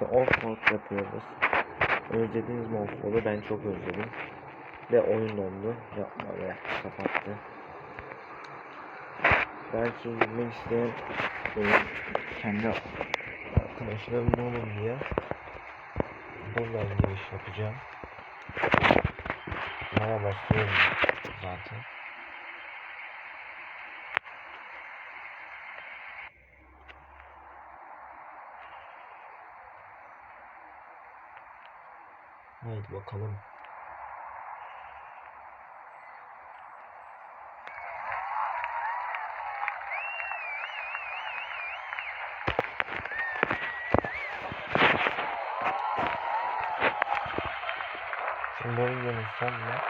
birlikte offroad yapıyoruz. Özlediniz mi offroad'u? Ben çok özledim. Ve oyun dondu. Yapma ve kapattı. Belki girmek isteyen benim kendi arkadaşlarım olur diye buradan giriş yapacağım. Bana başlıyorum zaten. Haydi bakalım. Şimdi videonun sonuna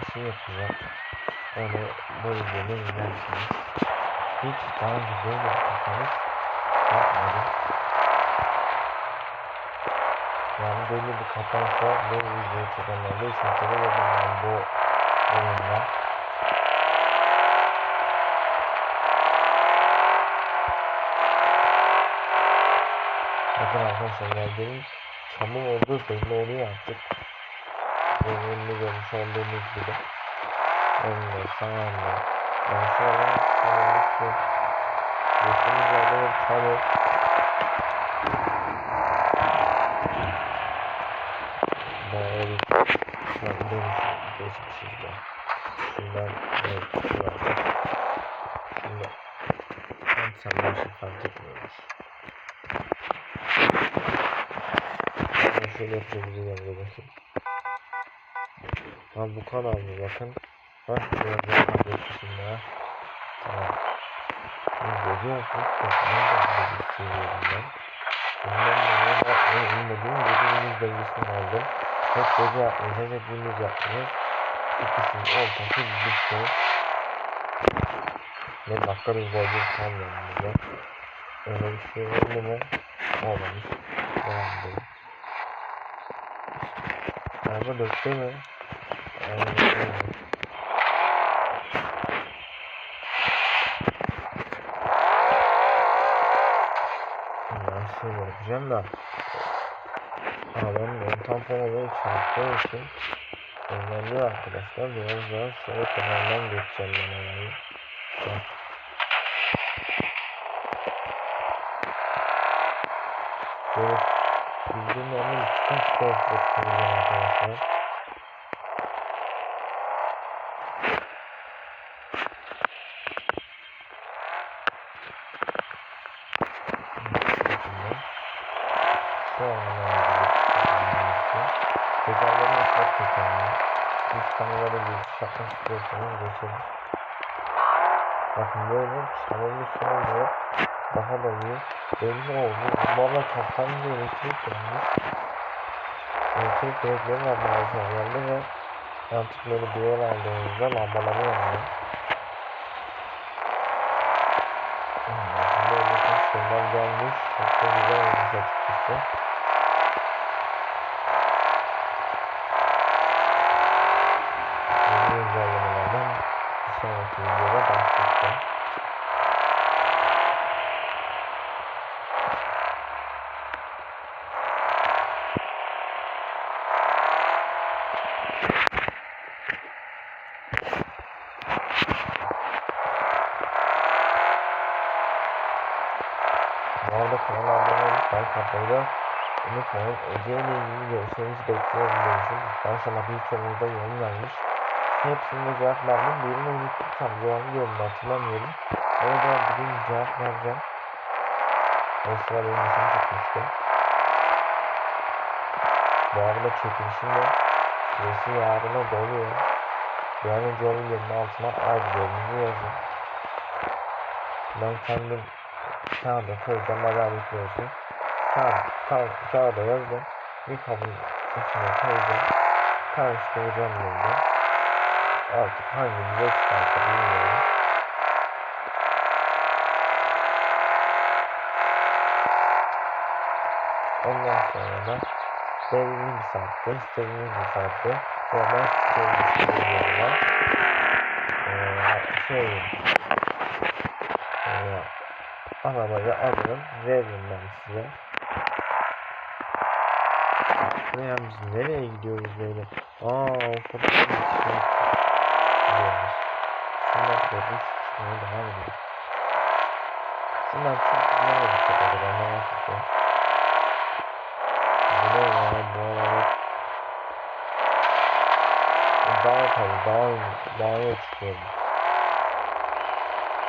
bir şey yapacağım. Öyle videoyu izlersiniz. Hiç daha böyle bir kapanış yapmadım. Yani böyle bir kapanışla bu videoyu çekenlerle işaretleri yapacağım bu oyunda. Bakın arkadaşlar geldiğimiz çamur olduğu belli oluyor artık. Önünü görmüş olduğunuz gibi. Önünde, sağında. Yani şu an çamurlu su. Geçtiğimiz yerde bir çamur. Bayağı bir geçmişiz de. Şuradan evet şurada. Şimdi tam sen bir şey fark etmiyormuş. Ben şöyle yapıyoruz yanına bakayım. Lan bu kadar mı bakın. Hah biraz daha kaybetmişim ya. Tamam. Şimdi görüyor musunuz? Bak nerede bir seviyorum ben. Bundan dolayı da en bilmediğim gözümüz dengesini aldım. Gece yapmayacağız, hep gündüz yapmayacağız. İkisinin ortası bir şey. Ne dakika bir golcü kalmıyor burada. Öyle bir şey oldu mu? Olmamış. Devam edelim. Araba döktü mü? Aynen öyle. Ben şöyle yapacağım da Arabanın ön tamponuna çarptığı için engelliyor arkadaşlar. Biraz daha şöyle kenardan geçeceğim ben. Bak. Böyle onun çıkış korkup kuracağım arkadaşlar. Kameraları bir şaka istiyorsanız geçelim. Bakın böyle su oluyor. Daha da iyi. Belli oldu. Bana kapanınca elektrik gelmiş. Elektrik direkleri maalesef geldi ve artık böyle bir yer aldığınızda lambaları yanıyor. Hmm, Böyle bir şeyler gelmiş. Çok da güzel olmuş açıkçası. Yeni güncellemelerden bir sonraki videoda bahsedeceğim. Bu arada kanala abone olup like atmayı da unutmayın. Ece ile ilgili görüşlerinizi demişim. Ben sana bir çoğunuzda yorum vermiş. Hepsine cevap verdim. Birini unuttuysam cevabı yorumda hatırlamıyorum. Orada bugün cevap vereceğim. O sıra benim işim çıkmıştı. Bu arada çekilişin de süresi yarına doluyor. Bir an önce o videonun altına ayrıldığınızı yazın. Ben kendim kağıda koyacağım haber bekliyorsun. Kağıt, kağıt, kağıda yazdım. Bir kabın içine koyacağım. Karıştıracağım burada. Artık hangimize çıkarsa bilmiyorum. Ondan sonra da belirli bir saatte, istediğiniz bir saatte ben istediğiniz bir ee, şey ee, arabayı alırım veririm ben size ne ya biz nereye gidiyoruz böyle? Aa fotoğrafı gidiyoruz. Şundan sonra şuraya devam edelim. Şundan çok güzel oldu ben merak ettim. Bu ne ya bu arada? Dağ tabii dağ, dağa çıkıyorum.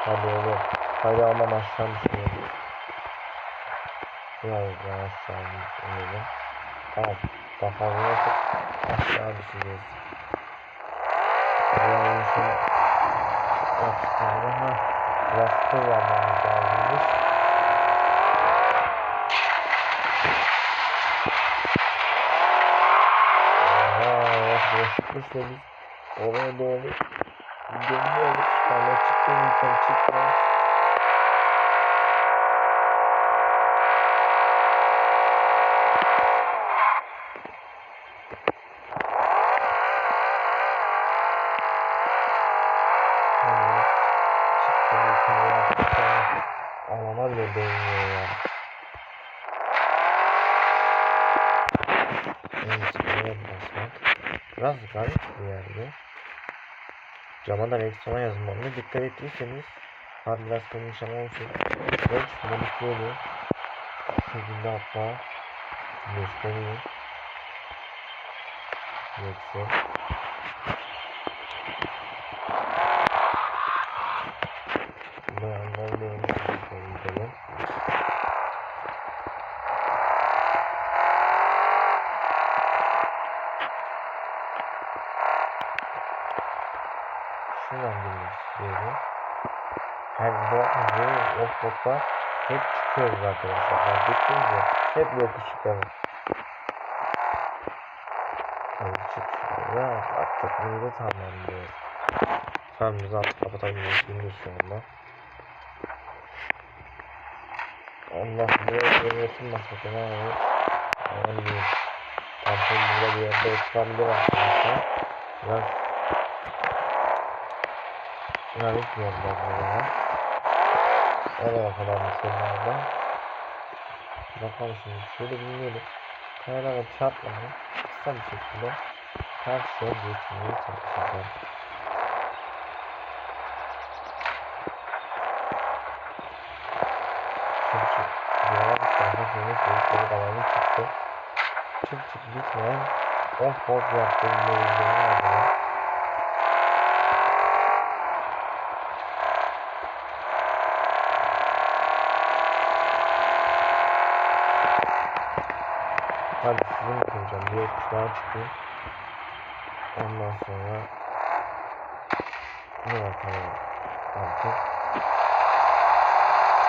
Hadi oğlum. Hadi aman aşağı düşüyorum. Biraz daha aşağı inelim. Tamam. Daha nasıl aşağı düşeceğiz. Yani şu yapıştırdı ha. Biraz kullanmamız lazımmış. Aa, boşlukmuş da biz oraya doğru dönüyoruz. Sonra çıktım yukarı çıkmaz. Evet. Çıktım yukarı Alana bile değmiyor ya. Evet, buraya basmak. Biraz garip bir yerde. Cama da belki sona yazmamda dikkat ettiyseniz Hadi biraz konuşan olsun. Evet, modu böyle. Şekilde hatta göstereyim. Yoksa Şuradan girmek istiyorum. Her bu offroad'da hep çıkıyoruz arkadaşlar. Fark ettiniz mi? Hep yokuş yukarı. Hadi çık şuraya. Artık bunu da tamamlıyoruz. Farmımızı artık kapatabiliriz. Gündüz anda. Allah buraya görüyorsun masakın abi. Aman diyeyim. Tampon burada bir yerde oturabilir arkadaşlar. Biraz Garip yerler buraya. Oraya kadar mesela. Bakalım şimdi şöyle dinleyelim. Kayalara çarpmadan kısa bir şekilde karşıya geçmeye çalışacağım. Çıktı. Çık çık gitmeyen off board yaptığım mevzuları var. Hadi Bir yokuş daha çıkayım. Ondan sonra ne bakalım artık.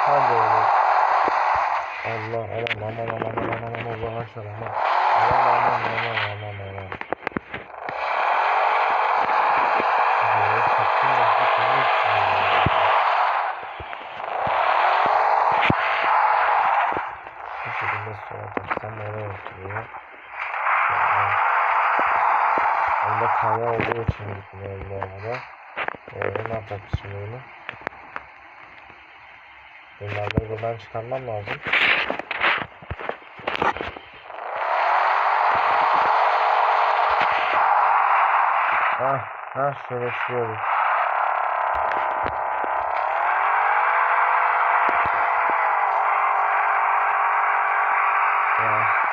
Hadi oğlum. Allah aman aman aman aman aman aman yavaşlar aman. Aman aman aman aman aman. Böyle kaptım da gitmeyi istiyorum. Bu şekilde sola taksam oraya oturuyor. Şöyle. Onda kaya olduğu için gitmiyor arada. Ee, yapacak şimdi bunu? Bunları buradan çıkarmam lazım. Ah, ah şöyle sürüyoruz. Ah.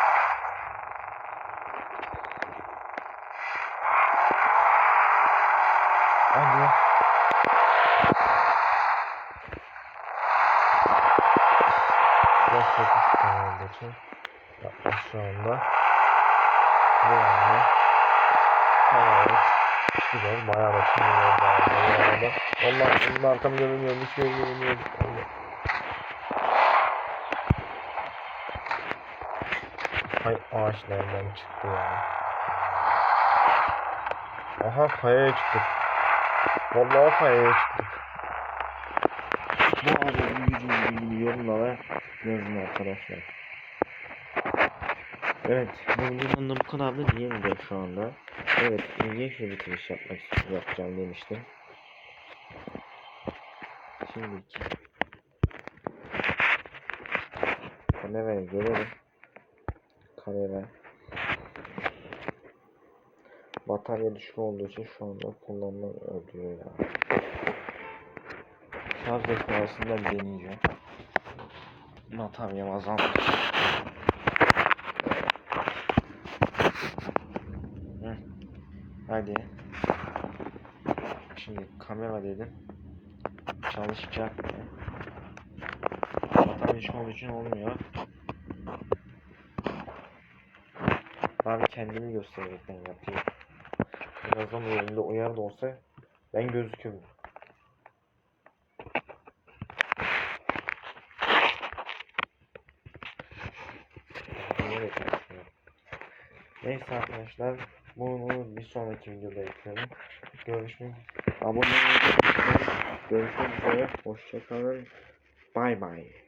Hadi. Biraz yokuş kanalda için. Yapmış şu anda. Bu yani. Evet. Güzel. Bayağı da çınlıyor bu arada. Allah benim arkam görünüyor. Bir şey görünüyor. Allah. Hay ağaç nereden çıktı ya? Aha kayaya çıktık. Vallahi kayaya çıktık. Bu arada yüzünü gibi yorumlara yazın arkadaşlar. Evet, bu videodan da bu kadar da diyelim şu anda. Evet, ilginç bir bitiriş yapmak yapacağım demiştim. Şimdi kameraya gelelim. Kamera Batarya düşük olduğu için şu anda kullanmam ödüyor ya. Şarj esnasında deneyeceğim. Bataryam azalmış. Hadi. Şimdi kamera dedim. Çalışacak mı? Düşük olduğu için olmuyor. Bari kendimi göstererekten yapayım. Birazdan elimde uyarı da olsa ben gözükürüm. Neyse arkadaşlar bunu bir sonraki videoda eklerim. Görüşmek abone olmayı. Görüşmek üzere. Hoşçakalın. Bay bay.